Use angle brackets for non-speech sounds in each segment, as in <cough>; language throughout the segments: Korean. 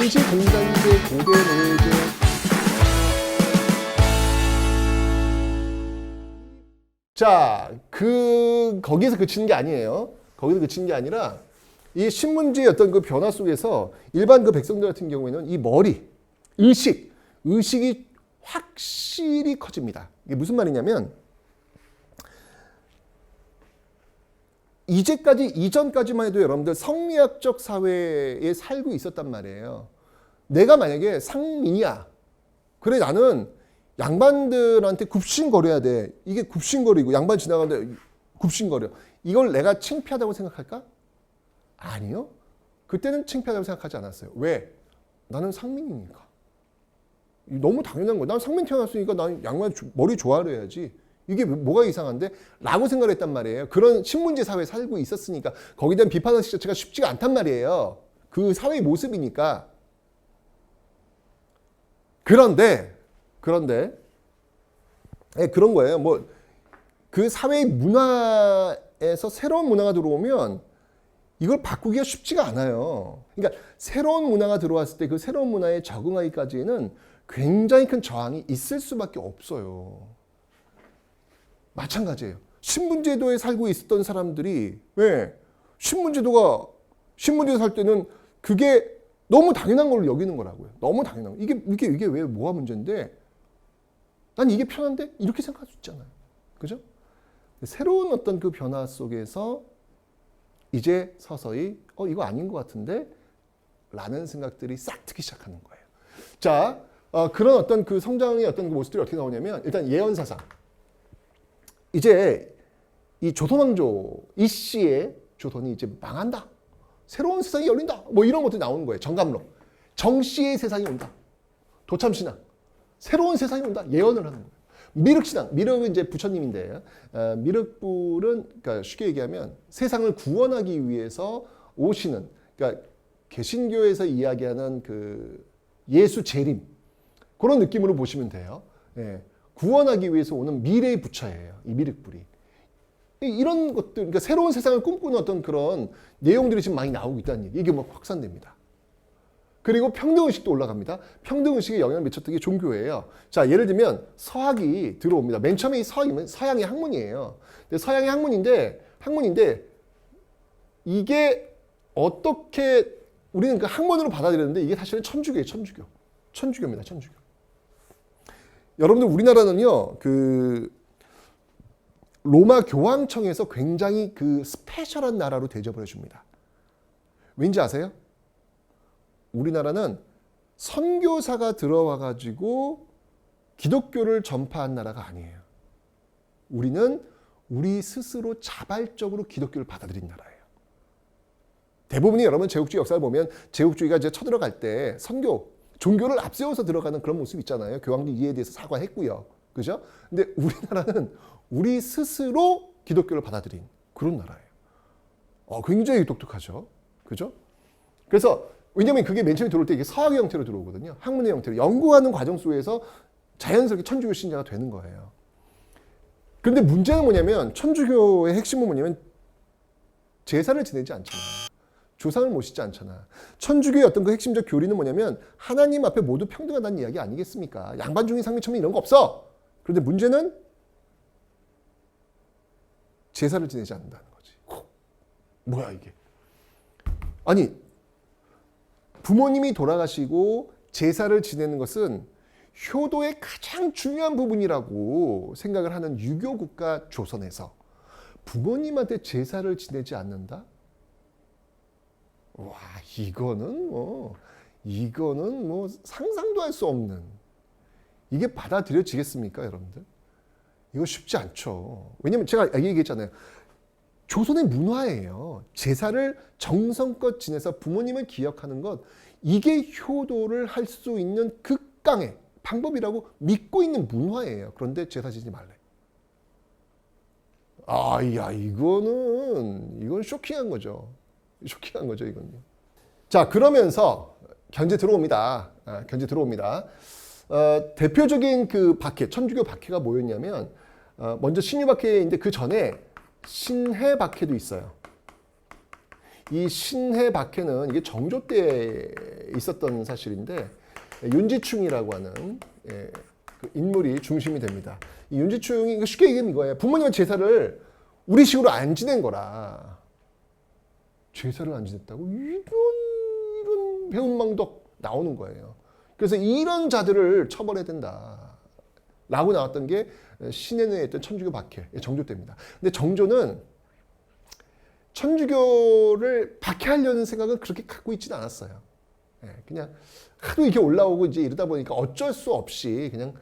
원시 공산제 고대 노예제 자, 그 거기에서 그치는 게 아니에요. 거기서 그치는 게 아니라 이 신문지의 어떤 그 변화 속에서 일반 그 백성들 같은 경우에는 이 머리, 의식, 의식이 확실히 커집니다. 이게 무슨 말이냐면 이제까지 이전까지만 해도 여러분들 성리학적 사회에 살고 있었단 말이에요. 내가 만약에 상민이야. 그래 나는 양반들한테 굽신거려야 돼. 이게 굽신거리고 양반 지나가는데 굽신거려. 이걸 내가 창피하다고 생각할까? 아니요. 그때는 창피하다고 생각하지 않았어요. 왜? 나는 상민이니까. 너무 당연한 거야. 난 상민 태어났으니까 난 양반 조- 머리 조아려 해야지. 이게 뭐가 이상한데? 라고 생각을 했단 말이에요. 그런 신문지 사회에 살고 있었으니까 거기에 대한 비판의식 자체가 쉽지가 않단 말이에요. 그 사회의 모습이니까. 그런데 그런데 예, 그런 거예요. 뭐 그 사회의 문화에서 새로운 문화가 들어오면 이걸 바꾸기가 쉽지가 않아요. 그러니까 새로운 문화가 들어왔을 때 그 새로운 문화에 적응하기까지는 굉장히 큰 저항이 있을 수밖에 없어요. 마찬가지예요. 신분제도에 살고 있었던 사람들이 왜 신분제도가 신분제도 살 때는 그게 너무 당연한 걸로 여기는 거라고요. 너무 당연한 거. 이게 이게 이게 왜 뭐가 문제인데? 난 이게 편한데 이렇게 생각할 수 있잖아요. 그죠? 새로운 어떤 그 변화 속에서 이제 서서히 어 이거 아닌 것 같은데 라는 생각들이 싹 트기 시작하는 거예요. 자, 어, 그런 어떤 그 성장의 어떤 그 모습들이 어떻게 나오냐면 일단 예언 사상. 이제 이 조선왕조 이 씨의 조선이 이제 망한다. 새로운 세상이 열린다. 뭐 이런 것들이 나오는 거예요. 정감록. 정 씨의 세상이 온다. 도참신앙. 새로운 세상이 온다. 예언을 하는 거예요. 미륵신앙. 미륵은 이제 부처님인데 어, 미륵불은 그러니까 쉽게 얘기하면 세상을 구원하기 위해서 오시는 그러니까 개신교에서 이야기하는 그 예수 재림 그런 느낌으로 보시면 돼요. 예. 구원하기 위해서 오는 미래의 부처예요. 이 미륵불이. 이- 이런 것들, 그러니까 새로운 세상을 꿈꾸는 어떤 그런 내용들이 지금 많이 나오고 있다는 얘기. 이게 뭐 확산됩니다. 그리고 평등의식도 올라갑니다. 평등의식에 영향을 미쳤던 게 종교예요. 자, 예를 들면 서학이 들어옵니다. 맨 처음에 이 서학이면 서양의 학문이에요. 근데 서양의 학문인데, 학문인데, 이게 어떻게 우리는 그 학문으로 받아들였는데 이게 사실은 천주교예요, 천주교. 천주교입니다, 천주교. 여러분들 우리나라는요, 그 로마 교황청에서 굉장히 그 스페셜한 나라로 대접을 해줍니다. 왠지 아세요? 우리나라는 선교사가 들어와 가지고 기독교를 전파한 나라가 아니에요. 우리는 우리 스스로 자발적으로 기독교를 받아들인 나라예요. 대부분이 여러분 제국주의 역사를 보면 제국주의가 이제 쳐들어갈 때 선교, 종교를 앞세워서 들어가는 그런 모습 있잖아요. 교황도 이에 대해서 사과했고요. 그죠? 근데 우리나라는 우리 스스로 기독교를 받아들인 그런 나라예요. 어, 굉장히 독특하죠. 그죠? 그래서 왜냐면 그게 맨 처음에 들어올 때 이게 서학의 형태로 들어오거든요. 학문의 형태로 연구하는 과정 속에서 자연스럽게 천주교 신자가 되는 거예요. 그런데 문제는 뭐냐면 천주교의 핵심은 뭐냐면 제사를 지내지 않잖아요. 조상을 모시지 않잖아. 천주교의 어떤 그 핵심적 교리는 뭐냐면 하나님 앞에 모두 평등하다는 이야기 아니겠습니까? 양반 중인 상민 천민 이런 거 없어. 그런데 문제는 제사를 지내지 않는다는 거지. 호, 뭐야 이게? 아니 부모님이 돌아가시고 제사를 지내는 것은 효도의 가장 중요한 부분이라고 생각을 하는 유교 국가 조선에서 부모님한테 제사를 지내지 않는다? 와, 이거는 뭐 이거는 뭐 상상도 할 수 없는 이게 받아들여지겠습니까, 여러분들? 이거 쉽지 않죠. 왜냐면 제가 얘기했잖아요. 조선의 문화예요. 제사를 정성껏 지내서 부모님을 기억하는 것 이게 효도를 할 수 있는 극강의 방법이라고 믿고 있는 문화예요. 그런데 제사 지지 말래. 아, 야, 이거는 이건 쇼킹한 거죠. 쇼킹한 거죠, 이건요. 자, 그러면서 견제 들어옵니다. 아, 견제 들어옵니다. 어, 대표적인 그 박해, 천주교 박해가 뭐였냐면 어, 먼저 신유 박해인데 그 전에 신해 박해도 있어요. 이 신해 박해는 이게 정조 때 있었던 사실인데 윤지충이라고 하는 예, 그 인물이 중심이 됩니다. 이 윤지충이 쉽게 얘기하면 이거예요. 부모님의 제사를 우리 식으로 안 지낸 거라. 제사를 안 지냈다고 이런 이런 배은망덕 나오는 거예요. 그래서 이런 자들을 처벌해야 된다. 라고 나왔던 게 신해에 있던 천주교 박해, 정조 때입니다. 근데 정조는 천주교를 박해하려는 생각은 그렇게 갖고 있지는 않았어요. 예, 그냥 하도 이렇게 올라오고 이제 이러다 보니까 어쩔 수 없이 그냥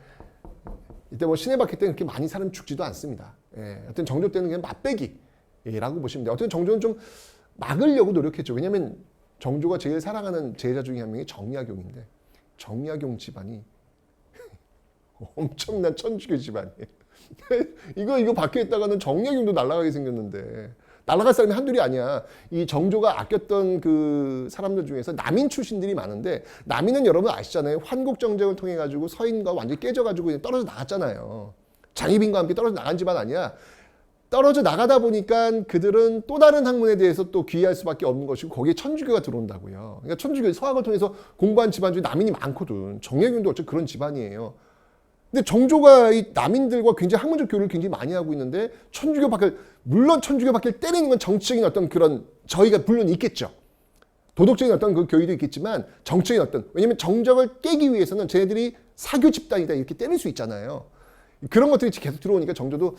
이때 뭐 신해 박해 때는 그렇게 많이 사람 죽지도 않습니다. 예, 어떤 정조 때는 그냥 맛배기라고 보시면 돼요. 어떤 정조는 좀 막으려고 노력했죠. 왜냐하면 정조가 제일 사랑하는 제자 중에 한 명이 정약용인데 정약용 집안이 <laughs> 엄청난 천주교 집안이에요. <laughs> 이거 이거 박혀 있다가는 정약용도 날아가게 생겼는데 날아갈 사람이 한둘이 아니야. 이 정조가 아꼈던 그 사람들 중에서 남인 출신들이 많은데 남인은 여러분 아시잖아요. 환국 정쟁을 통해 가지고 서인과 완전히 깨져 가지고 떨어져 나갔잖아요. 장희빈과 함께 떨어져 나간 집안 아니야. 떨어져 나가다 보니까 그들은 또 다른 학문에 대해서 또 귀의할 수밖에 없는 것이고 거기에 천주교가 들어온다고요. 그러니까 천주교 서학을 통해서 공부한 집안 중에 남인이 많거든. 정약용도 어차피 그런 집안이에요. 근데 정조가 이 남인들과 굉장히 학문적 교류를 굉장히 많이 하고 있는데 천주교 밖에 물론 천주교 밖에 때리는 건 정치적인 어떤 그런 저희가 물론 있겠죠. 도덕적인 어떤 그 교의도 있겠지만 정치적인 어떤 왜냐면 정적을 깨기 위해서는 쟤네들이 사교 집단이다 이렇게 때릴 수 있잖아요. 그런 것들이 계속 들어오니까 정조도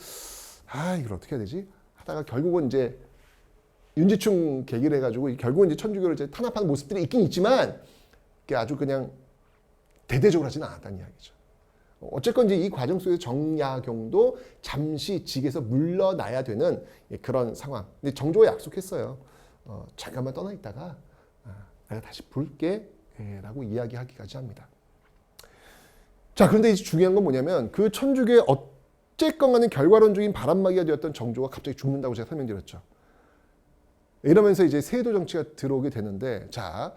아 이걸 어떻게 해야 되지? 하다가 결국은 이제 윤지충 계기를 해가지고 결국은 이제 천주교를 이제 탄압하는 모습들이 있긴 있지만 그게 아주 그냥 대대적으로 하지는 않았다는 이야기죠. 어쨌건 이제 이 과정 속에서 정약용도 잠시 직에서 물러나야 되는 그런 상황. 근데 정조가 약속했어요. 어, 잠깐만 떠나 있다가 아, 내가 다시 부를게 라고 이야기하기까지 합니다. 자, 그런데 이제 중요한 건 뭐냐면 그 천주교의 어쨌건 간에 결과론적인 바람막이가 되었던 정조가 갑자기 죽는다고 제가 설명드렸죠. 이러면서 이제 세도 정치가 들어오게 되는데 자,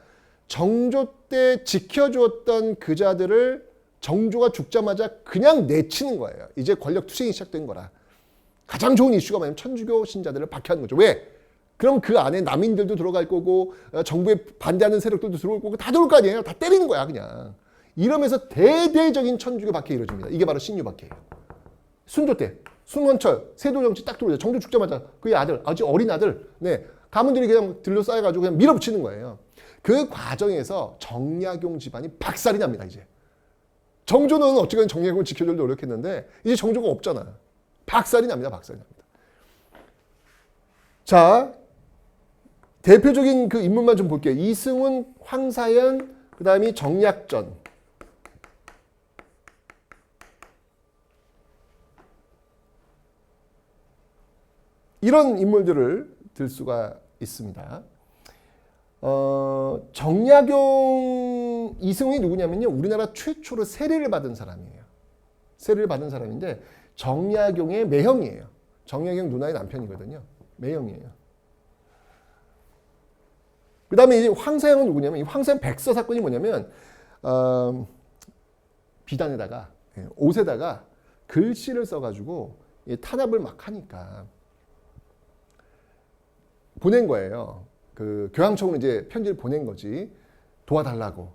정조 때 지켜주었던 그 자들을 정조가 죽자마자 그냥 내치는 거예요. 이제 권력 투쟁이 시작된 거라. 가장 좋은 이슈가 뭐냐면 천주교 신자들을 박해하는 거죠. 왜? 그럼 그 안에 남인들도 들어갈 거고 어, 정부에 반대하는 세력들도 들어올 거고 다 들어올 거 아니에요. 다 때리는 거야 그냥. 이러면서 대대적인 천주교 박해 이루어집니다. 이게 바로 신유 박해예요. 순조 때 순원철 세도 정치 딱 들어오죠. 정조 죽자마자 그의 아들 아주 어린 아들 네 가문들이 그냥 들러 쌓여가지고 그냥 밀어붙이는 거예요. 그 과정에서 정약용 집안이 박살이 납니다 이제. 정조는 어쨌든 정약용을 지켜주려고 노력했는데 이제 정조가 없잖아. 박살이 납니다. 박살이 납니다. 자, 대표적인 그 인물만 좀 볼게요. 이승훈, 황사연, 그 다음이 정약전. 이런 인물들을 들 수가 있습니다. 어, 정약용 이승훈이 누구냐면요. 우리나라 최초로 세례를 받은 사람이에요. 세례를 받은 사람인데 정약용의 매형이에요. 정약용 누나의 남편이거든요. 매형이에요. 그 다음에 이제 황사영은 누구냐면 이 황사영 백서 사건이 뭐냐면 어, 비단에다가 예, 옷에다가 글씨를 써가지고 탄압을 막 하니까 보낸 거예요. 그 교황청으로 이제 편지를 보낸 거지. 도와달라고.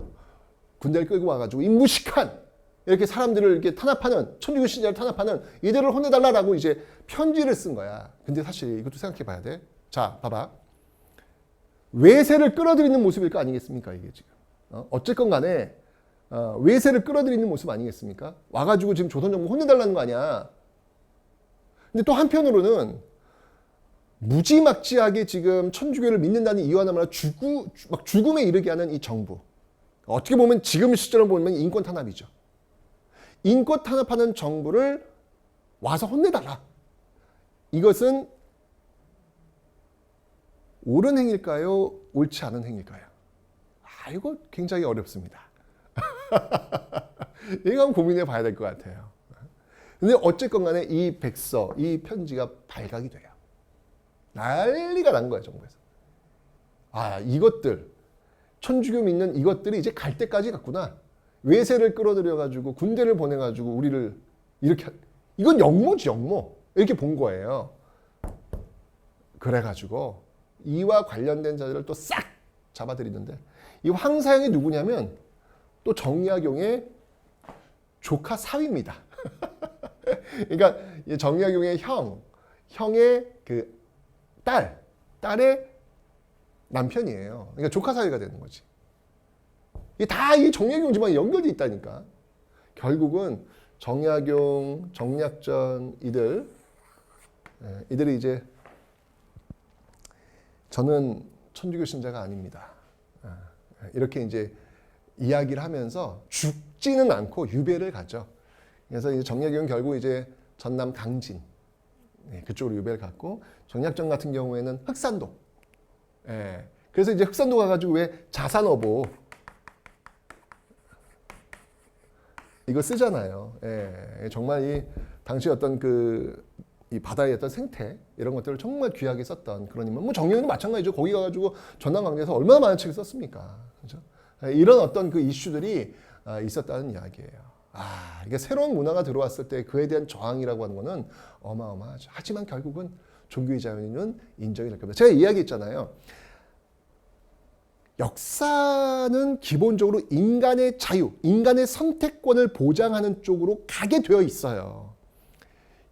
군대를 끌고 와가지고 인무식한 이렇게 사람들을 이렇게 탄압하는 천주교 신자를 탄압하는 이들을 혼내달라라고 이제 편지를 쓴 거야. 근데 사실 이것도 생각해 봐야 돼. 자, 봐봐. 외세를 끌어들이는 모습일 거 아니겠습니까? 이게 지금. 어? 어쨌건 간에 어, 외세를 끌어들이는 모습 아니겠습니까? 와가지고 지금 조선 정부 혼내달라는 거 아니야. 근데 또 한편으로는 무지막지하게 지금 천주교를 믿는다는 이유 하나만 죽우, 막 죽음에 이르게 하는 이 정부. 어떻게 보면 지금 시절을 보면 인권 탄압이죠. 인권 탄압하는 정부를 와서 혼내달라. 이것은 옳은 행일까요? 옳지 않은 행일까요? 아, 이거 굉장히 어렵습니다. <laughs> 한번 고민해 봐야 될 것 같아요. 근데 어쨌건 간에 이 백서, 이 편지가 발각이 돼요. 난리가 난 거야, 정부에서. 아, 이것들, 천주교 믿는 이것들이 이제 갈 때까지 갔구나. 외세를 끌어들여 가지고 군대를 보내 가지고 우리를 이렇게, 하... 이건 역모지, 역모. 이렇게 본 거예요. 그래 가지고 이와 관련된 자들을 또 싹 잡아들이는데 이 황사영이 누구냐면 또 정약용의 조카 사위입니다. <laughs> 그러니까 이 정약용의 형, 형의 그 딸, 딸의 남편이에요. 그러니까 조카 사위가 되는 거지. 다이 정약용 집안이 연결돼 있다니까. 결국은 정약용, 정약전 이들 예, 이들이 이제 저는 천주교 신자가 아닙니다. 예, 이렇게 이제 이야기를 하면서 죽지는 않고 유배를 가죠. 그래서 이제 정약용은 결국 이제 전남 강진 예, 그쪽으로 유배를 갔고 정약전 같은 경우에는 흑산도. 예, 그래서 이제 흑산도 가가지고 왜 자산어보 이거 쓰잖아요. 예, 정말 이 당시 어떤 그 이 바다의 어떤 생태 이런 것들을 정말 귀하게 썼던 그런 인물. 뭐 정영도 마찬가지죠. 거기 가가지고 전남강제에서 얼마나 많은 책을 썼습니까? 그죠? 예, 이런 어떤 그 이슈들이 아, 있었다는 이야기예요. 아, 이게 새로운 문화가 들어왔을 때 그에 대한 저항이라고 하는 거는 어마어마하죠. 하지만 결국은 종교의 자유는 인정이 될 겁니다. 제가 이야기했잖아요. 역사는 기본적으로 인간의 자유, 인간의 선택권을 보장하는 쪽으로 가게 되어 있어요.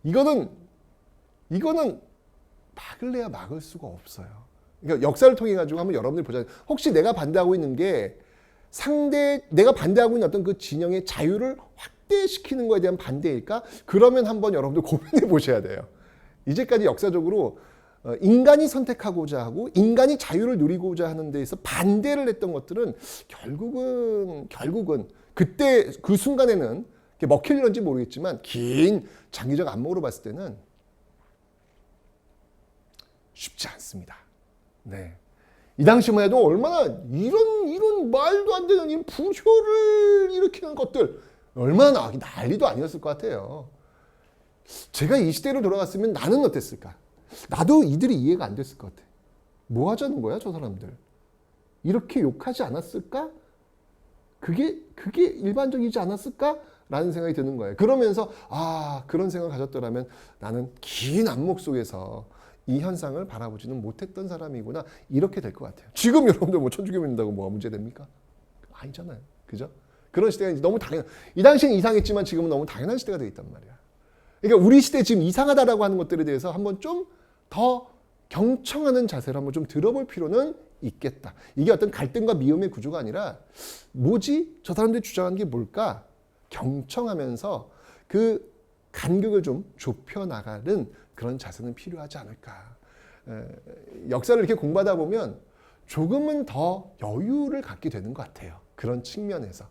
이거는 이거는 막을래야 막을 수가 없어요. 그러니까 역사를 통해 가지고 한번 여러분들이 보자. 혹시 내가 반대하고 있는 게 상대 내가 반대하고 있는 어떤 그 진영의 자유를 확대시키는 것에 대한 반대일까? 그러면 한번 여러분들 <laughs> 고민해 보셔야 돼요. 이제까지 역사적으로 어, 인간이 선택하고자 하고 인간이 자유를 누리고자 하는 데에서 반대를 했던 것들은 결국은 결국은 그때 그 순간에는 먹힐런지 모르겠지만 긴 장기적 안목으로 봤을 때는 쉽지 않습니다. 네. 이 당시만 해도 얼마나 이런 이런 말도 안 되는 이 부효를 일으키는 것들 얼마나 난리도 아니었을 것 같아요. 제가 이 시대로 돌아갔으면 나는 어땠을까? 나도 이들이 이해가 안 됐을 것 같아. 뭐 하자는 거야, 저 사람들? 이렇게 욕하지 않았을까? 그게 그게 일반적이지 않았을까? 라는 생각이 드는 거예요. 그러면서 아, 그런 생각을 가졌더라면 나는 긴 안목 속에서 이 현상을 바라보지는 못했던 사람이구나 이렇게 될 것 같아요. 지금 여러분들 뭐 천주교 믿는다고 뭐가 문제됩니까? 아니잖아요. 그죠? 그런 시대가 너무 당연. 이 당시엔 이상했지만 지금은 너무 당연한 시대가 되어 있단 말이야. 그러니까 우리 시대 지금 이상하다라고 하는 것들에 대해서 한번 좀 더 경청하는 자세를 한번 좀 들어볼 필요는 있겠다. 이게 어떤 갈등과 미움의 구조가 아니라 뭐지? 저 사람들이 주장하는 게 뭘까? 경청하면서 그 간격을 좀 좁혀 나가는 그런 자세는 필요하지 않을까. 에, 역사를 이렇게 공부하다 보면 조금은 더 여유를 갖게 되는 것 같아요. 그런 측면에서.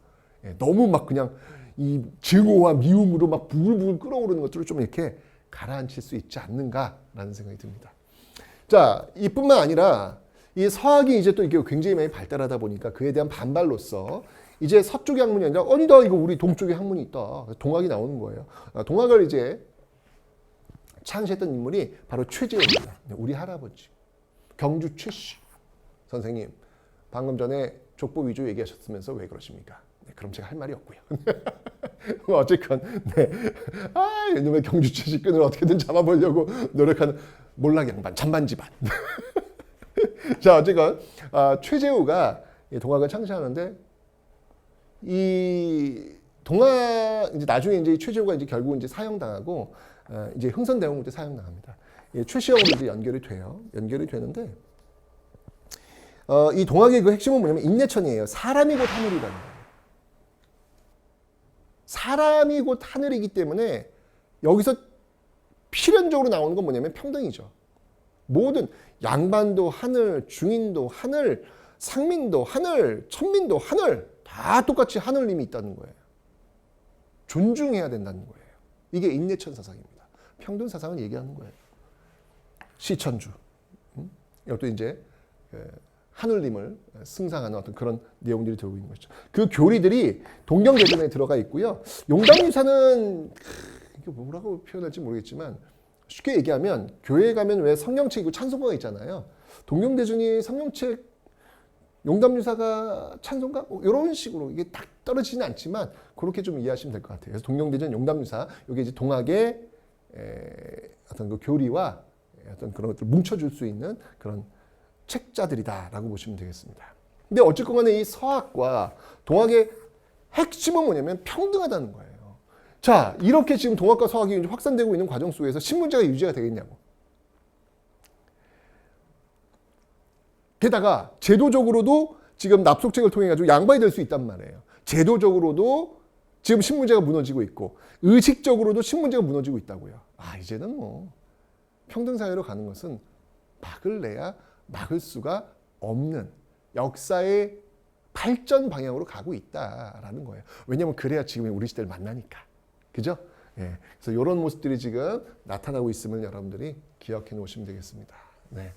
예, 너무 막 그냥 이 증오와 미움으로 막 부글부글 끓어오르는 것들을 좀 이렇게 가라앉힐 수 있지 않는가라는 생각이 듭니다. 자, 이뿐만 아니라 이 서학이 이제 또 이게 굉장히 많이 발달하다 보니까 그에 대한 반발로서 이제 서쪽의 학문이 아니라 아니다 이거 우리 동쪽의 학문이 있다. 동학이 나오는 거예요. 아, 동학을 이제 창시했던 인물이 바로 최재입니다. 우리 할아버지 경주 최씨 선생님 방금 전에 족보 위주 얘기하셨으면서 왜 그러십니까? 네, 그럼 제가 할 말이 없고요. <laughs> 뭐 어쨌건 네. 아 이놈의 경주 최씨 끈을 어떻게든 잡아보려고 노력하는 몰락 양반 잔반 집안. <laughs> 자 어쨌건 아, 최재우가 동학을 창시하는데 이 동학 이제 나중에 이제 최재우가 이제 결국 이제 사형당하고 어, 이제 흥선대원군 때 사형당합니다. 예, 최시영으로 이제 연결이 돼요. 연결이 되는데 어, 이 동학의 그 핵심은 뭐냐면 인내천이에요. 사람이 곧 하늘이라는. 사람이 곧 하늘이기 때문에 여기서 필연적으로 나오는 건 뭐냐면 평등이죠. 모든 양반도 하늘, 중인도 하늘, 상민도 하늘, 천민도 하늘 다 똑같이 하늘님이 있다는 거예요. 존중해야 된다는 거예요. 이게 인내천 사상입니다. 평등 사상을 얘기하는 거예요. 시천주. 음? 이것도 이제 하늘님을 승상하는 어떤 그런 내용들이 들어오고 있는 거죠. 그 교리들이 동경대전에 들어가 있고요. 용담유사는 뭐라고 표현할지 모르겠지만 쉽게 얘기하면 교회에 가면 왜 성령책이고 찬송가가 있잖아요. 동경대중이 성령책 용담유사가 찬송가 뭐 이런 식으로 이게 딱 떨어지지는 않지만 그렇게 좀 이해하시면 될 것 같아요. 그래서 동경대전 용담유사 이게 이제 동학의 에, 어떤 그 교리와 어떤 그런 것들 뭉쳐줄 수 있는 그런 책자들이다라고 보시면 되겠습니다. 근데 어쨌건 간에 이 서학과 동학의 핵심은 뭐냐면 평등하다는 거예요. 자, 이렇게 지금 동학과 서학이 확산되고 있는 과정 속에서 신문제가 유지가 되겠냐고. 게다가 제도적으로도 지금 납속책을 통해 가지고 양반이 될 수 있단 말이에요. 제도적으로도 지금 신문제가 무너지고 있고 의식적으로도 신문제가 무너지고 있다고요. 아 이제는 뭐 평등 사회로 가는 것은 막을 내야 막을 수가 없는 역사의 발전 방향으로 가고 있다라는 거예요. 왜냐하면 그래야 지금 우리 시대를 만나니까. 그죠? 예. 그래서 이런 모습들이 지금 나타나고 있음을 여러분들이 기억해 놓으시면 되겠습니다. 네.